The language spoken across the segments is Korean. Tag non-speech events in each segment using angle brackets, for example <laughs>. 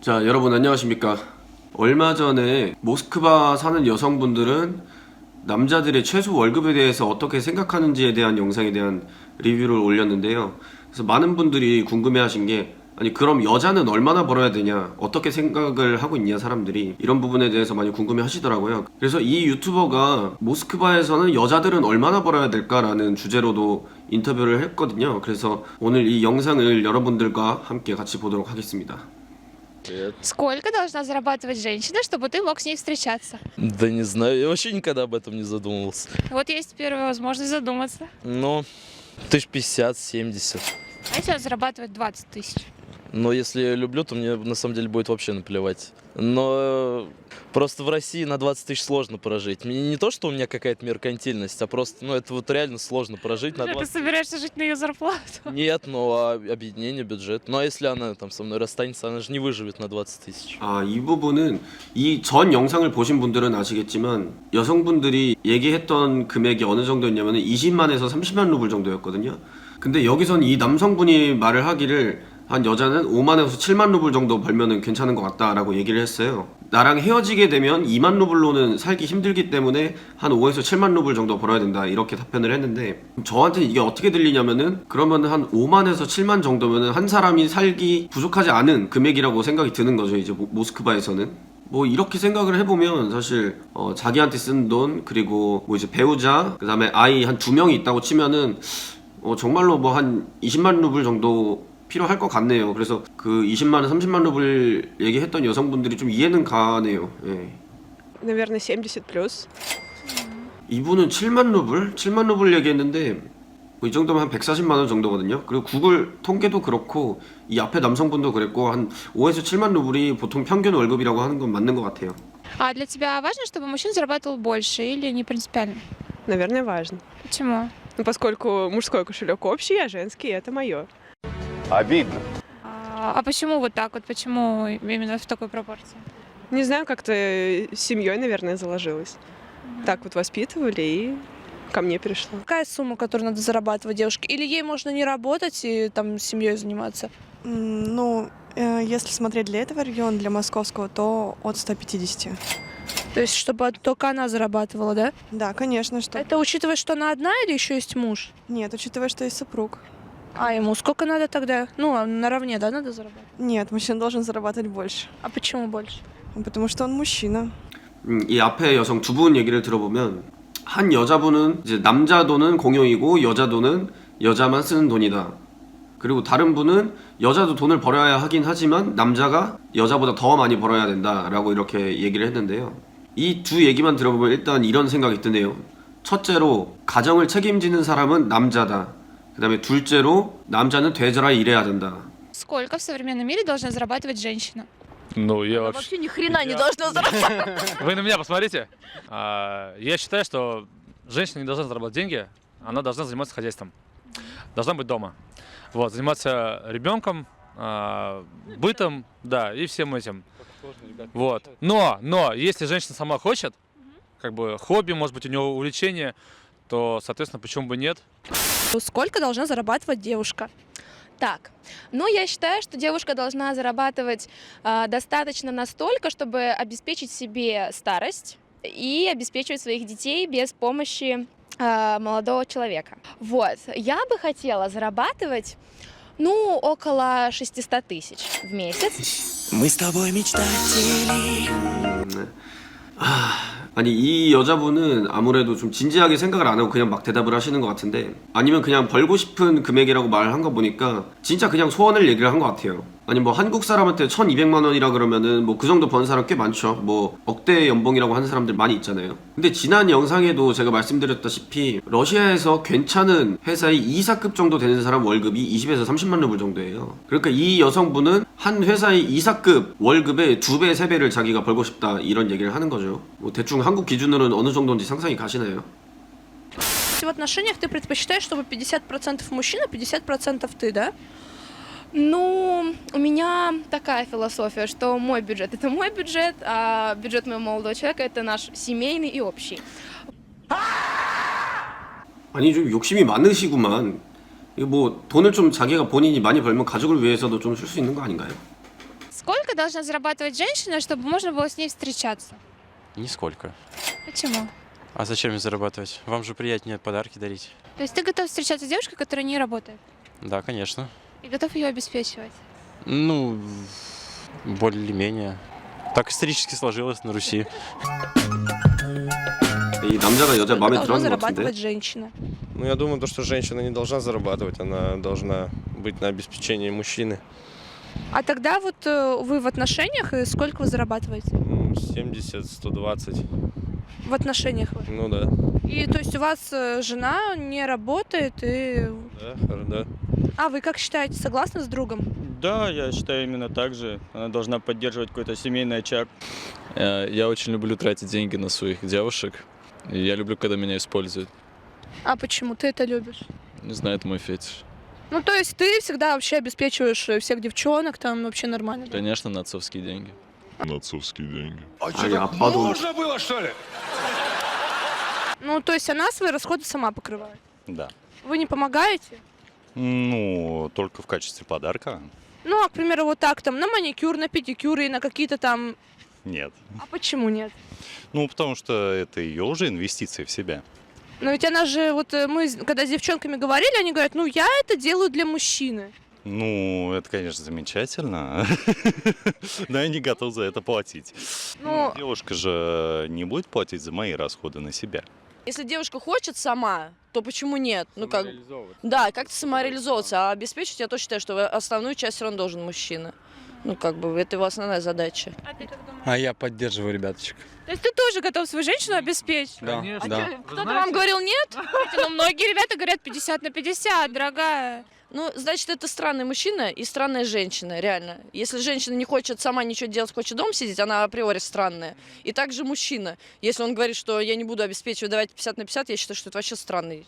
자, 여러분 안녕하십니까? 얼마 전에 모스크바 사는 여성분들은 남자들의 최소 월급에 대해서 어떻게 생각하는지에 대한 영상에 대한 리뷰를 올렸는데요. 그래서 많은 분들이 궁금해 하신 게 아니 그럼 여자는 얼마나 벌어야 되냐? 어떻게 생각을 하고 있냐 사람들이? 이런 부분에 대해서 많이 궁금해 하시더라고요. 그래서 이 유튜버가 모스크바에서는 여자들은 얼마나 벌어야 될까라는 주제로도 인터뷰를 했거든요. 그래서 오늘 이 영상을 여러분들과 함께 같이 보도록 하겠습니다 Привет. Сколько должна зарабатывать женщина, чтобы ты мог с ней встречаться? Да не знаю, я вообще никогда об этом не задумывался. Вот есть первая возможность задуматься. Ну, тысяч пятьдесят, семьдесят. А если он зарабатывает 20 тысяч? Но если я люблю, то мне на самом деле будет вообще наплевать. Но э, просто в России на 20 тысяч сложно прожить. Мне не то, что у меня какая-то меркантильность, а просто, ну, это вот реально сложно прожить на Уже ты 20 собираешься жить на ее зарплату? <laughs> Нет, ну, а объединение, бюджет. Ну, а если она там со мной расстанется, она же не выживет на 20 тысяч. 아, 이 부분은 이 전 영상을 보신 분들은 아시겠지만 여성분들이 얘기했던 금액이 어느 정도였냐면 20만에서 30만 루블 정도였거든요. 근데 여기선 이 남성분이 말을 하기를 한 여자는 5만에서 7만 루블 정도 벌면은 괜찮은 것 같다라고 얘기를 했어요. 나랑 헤어지게 되면 2만 루블로는 살기 힘들기 때문에 한 5에서 7만 루블 정도 벌어야 된다 이렇게 답변을 했는데 저한테는 이게 어떻게 들리냐면은 그러면 한 5만에서 7만 정도면은 한 사람이 살기 부족하지 않은 금액이라고 생각이 드는 거죠 이제 모- 모스크바에서는 뭐 이렇게 생각을 해보면 사실 어, 자기한테 쓴 돈 그리고 뭐 이제 배우자 그 다음에 아이 한 두 명이 있다고 치면은 어, 정말로 뭐 한 20만 루블 정도 필요할 것 같네요. 그래서 그 20만 원, 30만 루블 얘기했던 여성분들이 좀 이해는 가네요. 예. Наверное, 70 плюс. 이분은 7만 루블, 7만 루블 얘기했는데 뭐이 정도면 한 140만 원 정도거든요. 그리고 구글 통계도 그렇고 이 앞에 남성분도 그랬고 한 5에서 7만 루블이 보통 평균 월급이라고 하는 건 맞는 것 같아요. А для тебя важно, чтобы мужчина зарабатывал больше или не принципиально? Наверное, важно. Почему? Ну, поскольку мужской кошелек общий, а женский это мое. Обидно. А, а почему вот так вот? Почему именно в такой пропорции? Не знаю, как-то семьей, наверное, заложилось. Так вот воспитывали и ко мне перешло. Какая сумма, которую надо зарабатывать девушке? Или ей можно не работать и там семьей заниматься? Ну, э, если смотреть для этого региона, для московского, то от 150. То есть, чтобы только она зарабатывала, да? Да, конечно, что... Это учитывая, что она одна или еще есть муж? Нет, учитывая, что есть супруг. А ему сколько надо тогда? Ну, а наравне, да, надо зарабатывать? Нет, мужчина должен зарабатывать больше, А почему больше? потому что он мужчина. 음, 이 앞에 여성 두 분 얘기를 들어보면 한 여자분은 이제 남자 돈은 공용이고 여자 돈은 여자만 쓰는 돈이다. 그리고 다른 분은 여자도 돈을 벌어야 하긴 하지만 남자가 여자보다 더 많이 벌어야 된다라고 이렇게 얘기를 했는데요. 이 두 얘기만 들어보면 일단 이런 생각이 드네요. 첫째로 가정을 책임지는 사람은 남자다. 그다음에 둘째로 남자는 되져라 일해야 된다. Сколько в современном мире должна зарабатывать женщина? Ну, я вообще... ни хрена не должна зарабатывать. Вы на меня посмотрите. А, Я считаю, что женщина не должна зарабатывать деньги, она должна заниматься хозяйством. Должна быть дома. Вот, заниматься ребенком, а, бытом, да, и всем этим. Вот. Но, но, если женщина сама хочет, как бы хобби, может быть, у нее увлечение, то, соответственно, почему бы нет? Сколько должна зарабатывать девушка? Так, ну я считаю, что девушка должна зарабатывать а, достаточно настолько, чтобы обеспечить себе старость и обеспечивать своих детей без помощи а, молодого человека. Вот, я бы хотела зарабатывать, ну, около 600 тысяч в месяц. Мы с тобой мечтатели. 아니 이 여자분은 아무래도 좀 진지하게 생각을 안 하고 그냥 막 대답을 하시는 것 같은데 아니면 그냥 벌고 싶은 금액이라고 말한 거 보니까 진짜 그냥 소원을 얘기를 한 것 같아요. 아니 뭐 한국 사람한테 1,200만 원이라 그러면은 뭐 그 정도 번 사람 꽤 많죠. 뭐 억대 연봉이라고 하는 사람들 많이 있잖아요. 근데 지난 영상에도 제가 말씀드렸다시피 러시아에서 괜찮은 회사의 이사급 정도 되는 사람 월급이 20에서 30만 루블 정도예요. 그러니까 이 여성분은 한 회사의 이사급 월급의 두 배, 세 배를 자기가 벌고 싶다 이런 얘기를 하는 거죠. 뭐 대충 한국 기준으로는 어느 정도인지 상상이 가시나요? В отношениях ты предпочитаешь, чтобы 50% мужчина, 50% ты, да? Ну, у меня такая философия, что мой бюджет это мой бюджет, а бюджет моего молодого человека это наш семейный и общий. 아니 좀 욕심이 많으시구만. 이거 뭐 돈을 좀 자기가 본인이 많이 벌면 가족을 위해서도 좀 쓸 수 있는 거 아닌가요? Сколько должна зарабатывать женщина, чтобы можно было с ней встречаться? Нисколько. Почему? А зачем мне зарабатывать? Вам же приятнее подарки дарить. То есть ты готов встречаться с девушкой, которая не работает? Да, конечно. И готов ее обеспечивать? Ну, более-менее. Так исторически сложилось на Руси. И Должна зарабатывать женщина. Ну, я думаю, то, что женщина не должна зарабатывать, она должна быть на обеспечении мужчины. А тогда вот э, вы в отношениях и сколько вы зарабатываете? Ну, 70, 120. В отношениях вы? Ну да. И то есть у вас э, жена не работает и Да, да. А вы как считаете, согласны с другом? Да, я считаю именно так же. Она должна поддерживать какой-то семейный очаг. Э, я очень люблю тратить деньги на своих девушек. Я люблю, когда меня используют. А почему ты это любишь? Не знаю, это мой фетиш. Ну, то есть ты всегда вообще обеспечиваешь э, всех девчонок, там вообще нормально? Да? Конечно, на отцовские деньги. На отцовские деньги. А, что, а я подумал. Можно было, что ли? Ну, то есть она свои расходы сама покрывает? Да. Вы не помогаете? Ну, только в качестве подарка? Ну, а, к примеру, вот так там на маникюр, на педикюр и на какие-то там... Нет. А почему нет? Ну, потому что это ее уже инвестиции в себя. Но ведь она же, вот э, мы, когда с девчонками говорили, они говорят, ну, я это делаю для мужчины. Ну, это, конечно, замечательно. <laughs> Но я не готов за это платить. Ну, Девушка же не будет платить за мои расходы на себя. Если девушка хочет сама, то почему нет? Ну как? Да, как-то самореализовываться. А обеспечить, я точно считаю, что основную часть все равно должен мужчина. Ну, как бы, это его основная задача. А ты как думаешь? А я поддерживаю ребяточек. То есть ты тоже готов свою женщину обеспечить? Да, да. Кто-то вам говорил нет? <laughs> Ну многие ребята говорят 50 на 50, дорогая. Ну, значит, это странный мужчина и странная женщина, реально. Если женщина не хочет сама ничего делать, хочет дома сидеть, она априори странная. И также мужчина. Если он говорит, что я не буду обеспечивать, давайте 50 на 50, я считаю, что это вообще странный.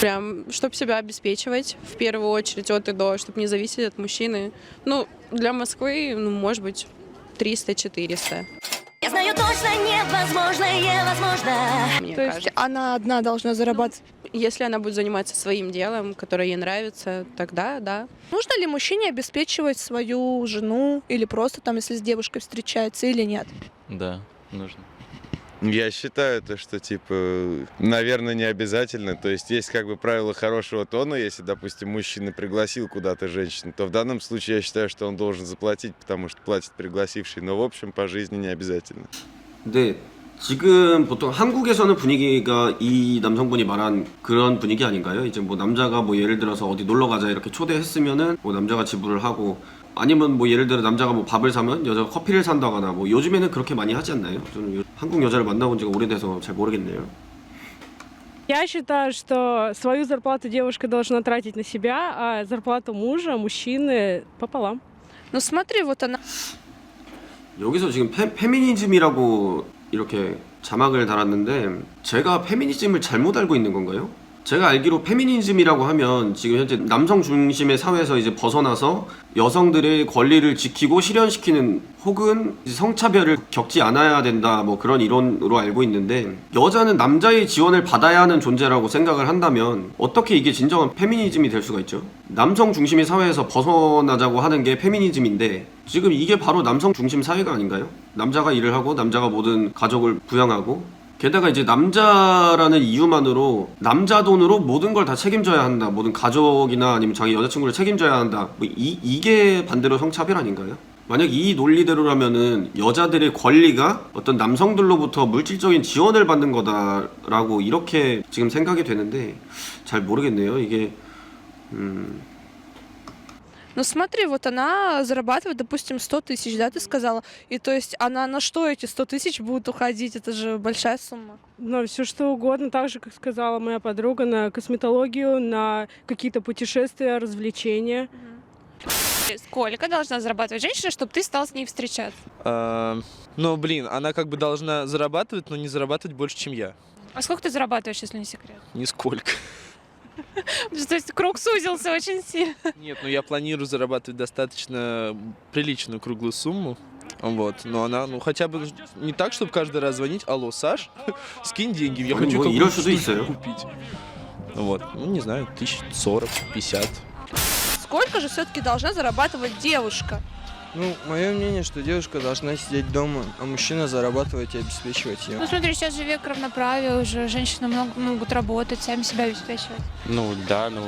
Прям, чтобы себя обеспечивать, в первую очередь, от и до, чтобы не зависеть от мужчины. Ну, для Москвы, ну, может быть, 300-400. Я знаю точно невозможное возможно. Мне то есть кажется. она одна должна зарабатывать. Если она будет заниматься своим делом, которое ей нравится, тогда да. Нужно ли мужчине обеспечивать свою жену или просто там, если с девушкой встречается или нет? Да, нужно. Я считаю то, что, типа, наверное, не обязательно. То есть есть как бы правило хорошего тона. Если, допустим, мужчина пригласил куда-то женщину, то в данном случае я считаю, что он должен заплатить, потому что платит пригласивший. Но, в общем, по жизни не обязательно. 근데 지금 보통 한국에서는 분위기가 이 남성분이 말한 그런 분위기 아닌가요? 이제 뭐 남자가 뭐 예를 들어서 어디 놀러 가자 이렇게 초대했으면은 뭐 남자가 지불을 하고 아니면 뭐 예를 들어 남자가 뭐 밥을 사면 여자가 커피를 산다거나 뭐 요즘에는 그렇게 많이 하지 않나요? 저는 요- 한국 여자를 만나본 지가 오래돼서 잘 모르겠네요. Я считаю, что свою зарплату девушка должна тратить на себя, а зарплату мужа, мужчины пополам. Ну смотри, вот она 여기서 지금 페, 페미니즘이라고 이렇게 자막을 달았는데 제가 페미니즘을 잘못 알고 있는 건가요? 제가 알기로 페미니즘이라고 하면 지금 현재 남성 중심의 사회에서 이제 벗어나서 여성들의 권리를 지키고 실현시키는 혹은 성차별을 겪지 않아야 된다 뭐 그런 이론으로 알고 있는데 여자는 남자의 지원을 받아야 하는 존재라고 생각을 한다면 어떻게 이게 진정한 페미니즘이 될 수가 있죠? 남성 중심의 사회에서 벗어나자고 하는 게 페미니즘인데 지금 이게 바로 남성 중심 사회가 아닌가요? 남자가 일을 하고 남자가 모든 가족을 부양하고 게다가 이제 남자라는 이유만으로 남자 돈으로 모든 걸 다 책임져야 한다. 모든 가족이나 아니면 자기 여자친구를 책임져야 한다. 뭐 이, 이게 반대로 성차별 아닌가요? 만약 이 논리대로라면은 여자들의 권리가 어떤 남성들로부터 물질적인 지원을 받는 거다라고 이렇게 지금 생각이 되는데 잘 모르겠네요. 이게 음, Ну смотри, вот она зарабатывает, допустим, 100 тысяч, да, ты сказала? И то есть она на что эти 100 тысяч будут уходить? Это же большая сумма. Ну, все что угодно, так же, как сказала моя подруга, на косметологию, на какие-то путешествия, развлечения. Сколько должна зарабатывать женщина, чтобы ты стал с ней встречаться? Ну, блин, она как бы должна зарабатывать, но не зарабатывать больше, чем я. А сколько ты зарабатываешь, если не секрет? Нисколько. <laughs> То есть круг сузился очень сильно. Нет, ну я планирую зарабатывать достаточно приличную круглую сумму. Вот, но она, ну хотя бы не так, чтобы каждый раз звонить, алло, Саш, <laughs> скинь деньги, я хочу какую-то купить. Вот, ну не знаю, тысяч сорок, пятьдесят. Сколько же все-таки должна зарабатывать девушка? Ну, мое мнение, что девушка должна сидеть дома, а мужчина зарабатывать и обеспечивать ее. Ну смотри, сейчас же век равноправия, уже женщины много, могут работать, сами себя обеспечивать. Ну да, ну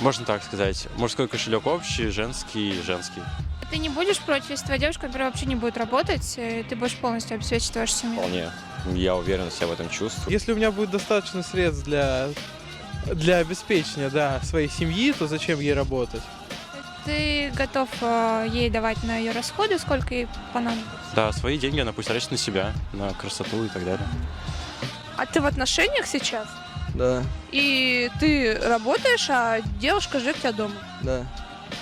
можно так сказать. Мужской кошелек общий, женский женский. Ты не будешь против, если твоя девушка, например, вообще не будет работать, и ты будешь полностью обеспечивать вашу семью? Вполне. Я уверенно себя в этом чувствую. Если у меня будет достаточно средств для, для обеспечения да, своей семьи, то зачем ей работать? Ты готов э, ей давать на ее расходы, сколько ей понадобится? Да, свои деньги она пусть тратит на себя, на красоту и так далее. А ты в отношениях сейчас? Да, И ты работаешь, а девушка живет у тебя дома? да.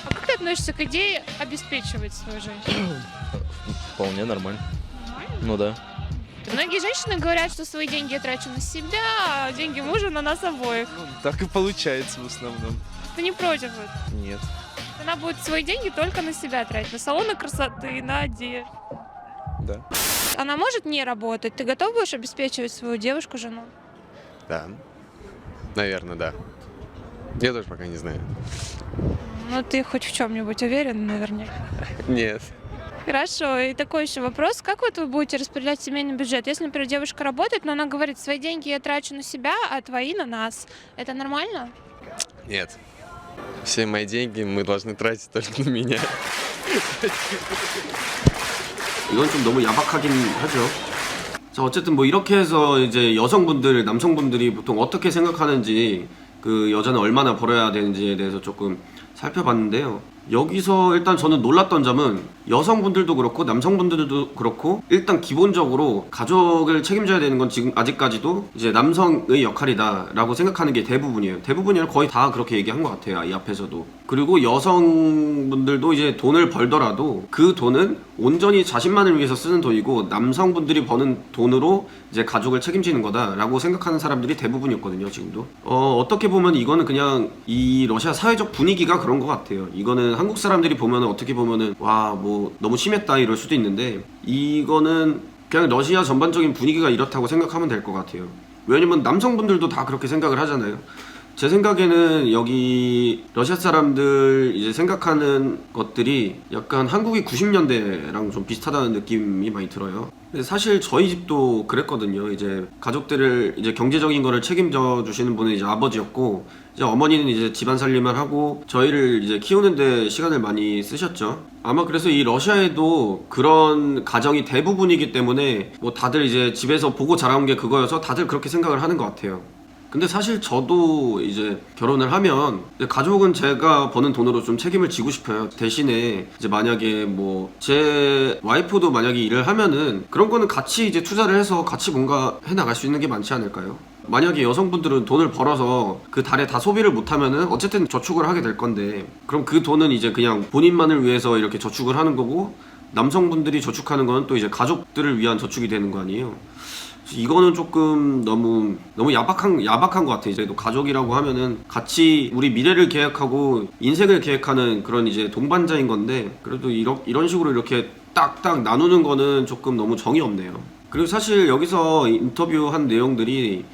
А как ты относишься к идее обеспечивать свою женщину? <coughs> Вполне нормально. Ну да. Многие женщины говорят, что свои деньги я трачу на себя, а деньги мужа на нас обоих. Так и получается в основном. Ты не против? этого? Нет. Она будет свои деньги только на себя тратить, на салоны красоты, на одежду. Да. Она может не работать. Ты готов будешь обеспечивать свою девушку, жену? Да. Наверное, да. Я тоже пока не знаю. Ну, ты хоть в чем-нибудь уверен, наверняка. <laughs> Нет. Хорошо, и такой еще вопрос. Как вот вы будете распределять семейный бюджет? Если, например, девушка работает, но она говорит, свои деньги я трачу на себя, а твои на нас. Это нормально? Нет. Все мои деньги мы должны тратить только на меня. 이건 좀 너무 야박하긴 하죠. 자, 어쨌든 뭐 이렇게 해서 이제 여성분들, 남성분들이 보통 어떻게 생각하는지 그 여자는 얼마나 벌어야 되는지에 대해서 조금 살펴봤는데요. 여기서 일단 저는 놀랐던 점은 여성분들도 그렇고 남성분들도 그렇고 일단 기본적으로 가족을 책임져야 되는 건 지금 아직까지도 이제 남성의 역할이다라고 생각하는 게 대부분이에요. 대부분이 거의 다 그렇게 얘기한 것 같아요. 이 앞에서도. 그리고 여성분들도 이제 돈을 벌더라도 그 돈은 온전히 자신만을 위해서 쓰는 돈이고 남성분들이 버는 돈으로 이제 가족을 책임지는 거다라고 생각하는 사람들이 대부분이었거든요. 지금도. 어, 어떻게 보면 이거는 그냥 이 러시아 사회적 분위기가 그런 것 같아요. 이거는 한국 사람들이 보면 어떻게 보면은 와 뭐 너무 심했다 이럴 수도 있는데 이거는 그냥 러시아 전반적인 분위기가 이렇다고 생각하면 될 것 같아요. 왜냐면 남성분들도 다 그렇게 생각을 하잖아요. 제 생각에는 여기 러시아 사람들 이제 생각하는 것들이 약간 한국이 90년대랑 좀 비슷하다는 느낌이 많이 들어요. 사실 저희 집도 그랬거든요. 이제 가족들을 이제 경제적인 거를 책임져 주시는 분은 이제 아버지였고 이제 어머니는 이제 집안 살림을 하고 저희를 이제 키우는데 시간을 많이 쓰셨죠. 아마 그래서 이 러시아에도 그런 가정이 대부분이기 때문에 뭐 다들 이제 집에서 보고 자라온 게 그거여서 다들 그렇게 생각을 하는 것 같아요. 근데 사실 저도 이제 결혼을 하면 이제 가족은 제가 버는 돈으로 좀 책임을 지고 싶어요. 대신에 이제 만약에 뭐 제 와이프도 만약에 일을 하면은 그런 거는 같이 이제 투자를 해서 같이 뭔가 해 나갈 수 있는 게 많지 않을까요? 만약에 여성분들은 돈을 벌어서 그 달에 다 소비를 못 하면은 어쨌든 저축을 하게 될 건데 그럼 그 돈은 이제 그냥 본인만을 위해서 이렇게 저축을 하는 거고 남성분들이 저축하는 거는 또 이제 가족들을 위한 저축이 되는 거 아니에요? 이거는 조금 너무 너무 야박한 야박한 것 같아요. 이제 또 가족이라고 하면은 같이 우리 미래를 계획하고 인생을 계획하는 그런 이제 동반자인 건데 그래도 이런 이런 식으로 이렇게 딱딱 나누는 거는 조금 너무 정이 없네요. 그리고 사실 여기서 인터뷰한 내용들이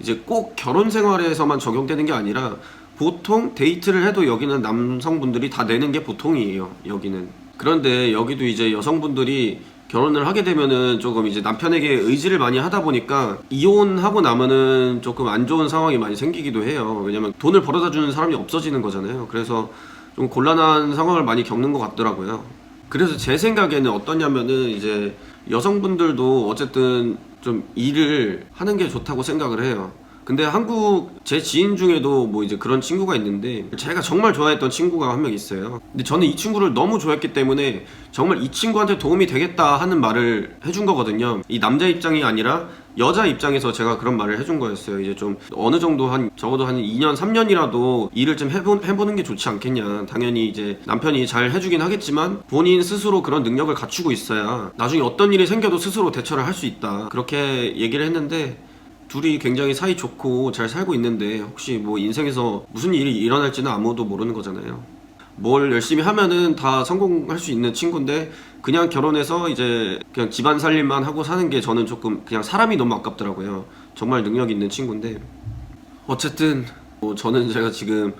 이제 꼭 결혼 생활에서만 적용되는 게 아니라 보통 데이트를 해도 여기는 남성분들이 다 내는 게 보통이에요. 여기는. 그런데 여기도 이제 여성분들이 결혼을 하게 되면은 조금 이제 남편에게 의지를 많이 하다 보니까 이혼하고 나면은 조금 안 좋은 상황이 많이 생기기도 해요. 왜냐면 돈을 벌어다 주는 사람이 없어지는 거잖아요. 그래서 좀 곤란한 상황을 많이 겪는 것 같더라고요. 그래서 제 생각에는 어떠냐면은 이제 여성분들도 어쨌든 좀 일을 하는 게 좋다고 생각을 해요. 근데 한국 제 지인 중에도 뭐 이제 그런 친구가 있는데 제가 정말 좋아했던 친구가 한 명 있어요. 근데 저는 이 친구를 너무 좋아했기 때문에 정말 이 친구한테 도움이 되겠다 하는 말을 해준 거거든요. 이 남자 입장이 아니라 여자 입장에서 제가 그런 말을 해준 거였어요. 이제 좀 어느 정도 한 적어도 한 2년 3년이라도 일을 좀 해보, 해보는 게 좋지 않겠냐. 당연히 이제 남편이 잘 해주긴 하겠지만 본인 스스로 그런 능력을 갖추고 있어야 나중에 어떤 일이 생겨도 스스로 대처를 할 수 있다. 그렇게 얘기를 했는데 둘이 굉장히 사이 좋고 잘 살고 있는데 혹시 뭐 인생에서 무슨 일이 일어날지는 아무도 모르는 거잖아요. 뭘 열심히 하면은 다 성공할 수 있는 친구인데 그냥 결혼해서 이제 그냥 집안 살림만 하고 사는 게 저는 조금 그냥 사람이 너무 아깝더라고요. 정말 능력 있는 친구인데 어쨌든 뭐 저는 제가 지금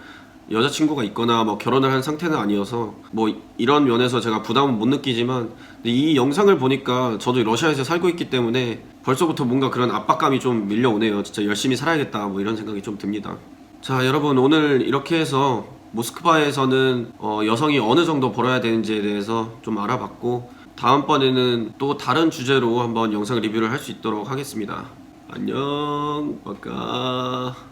여자친구가 있거나 뭐 결혼을 한 상태는 아니어서 뭐 이런 면에서 제가 부담은 못 느끼지만 근데 이 영상을 보니까 저도 러시아에서 살고 있기 때문에 벌써부터 뭔가 그런 압박감이 좀 밀려오네요. 진짜 열심히 살아야겠다 뭐 이런 생각이 좀 듭니다. 자 여러분 오늘 이렇게 해서 모스크바에서는 어, 여성이 어느 정도 벌어야 되는지에 대해서 좀 알아봤고 다음번에는 또 다른 주제로 한번 영상 리뷰를 할 수 있도록 하겠습니다. 안녕, 아까.